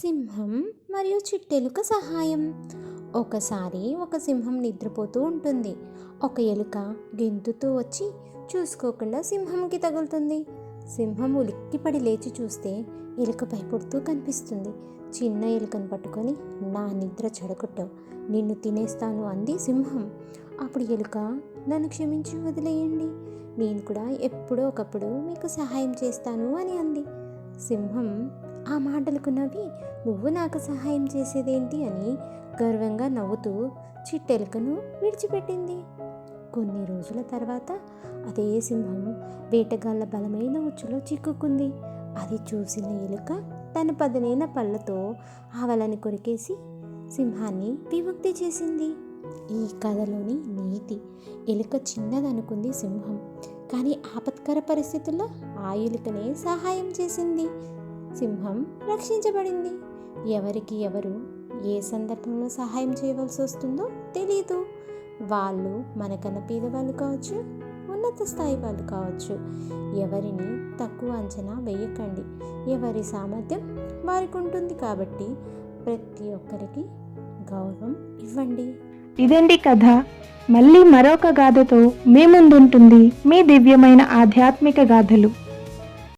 సింహం మరియు చిట్టెలుక సహాయం. ఒకసారి ఒక సింహం నిద్రపోతూ ఉంటుంది. ఒక ఎలుక గెంతుతూ వచ్చి చూసుకోకుండా సింహంకి తగులుతుంది. సింహం ఉలిక్కిపడి లేచి చూస్తే ఎలుక భయపడుతూ కనిపిస్తుంది. చిన్న ఎలుకను పట్టుకొని నా నిద్ర చెడగొట్టావు. నిన్ను తినేస్తాను అంది సింహం. అప్పుడు ఎలుక నన్ను క్షమించి వదిలేయండి. నేను కూడా ఎప్పుడో ఒకప్పుడు మీకు సహాయం చేస్తాను అని అంది. సింహం ఆ మాటలకు నవ్వి నువ్వు నాకు సహాయం చేసేదేంటి? అని గర్వంగా నవ్వుతూ చిట్టెలుకను విడిచిపెట్టింది. కొన్ని రోజుల తర్వాత అదే సింహం వేటగాళ్ళ బలమైన ఉచ్చులో చిక్కుకుంది. అది చూసిన ఎలుక తన పదునైన పళ్ళతో ఆవలని కొరికేసి సింహాన్ని విముక్తి చేసింది. ఈ కథలోని నీతి ఎలుక చిన్నదనుకుంది సింహం కానీ ఆపత్కర పరిస్థితుల్లో ఆ ఎలుకనే సహాయం చేసింది. సింహం రక్షించబడింది. ఎవరికి ఎవరు ఏ సందర్భంలో సహాయం చేయవలసి వస్తుందో తెలియదు వాళ్ళు మనకన్నా పేదవాళ్ళు కావచ్చు ఉన్నత స్థాయి వాళ్ళు కావచ్చు. ఎవరిని తక్కువ అంచనా వేయకండి. ఎవరి సామర్థ్యం వారికి ఉంటుంది కాబట్టి ప్రతి ఒక్కరికి గౌరవం ఇవ్వండి. ఇదండి కథ. మళ్ళీ మరొక గాథతో మీ ముందుంటుంది మీ దివ్యమైన ఆధ్యాత్మిక గాథలు.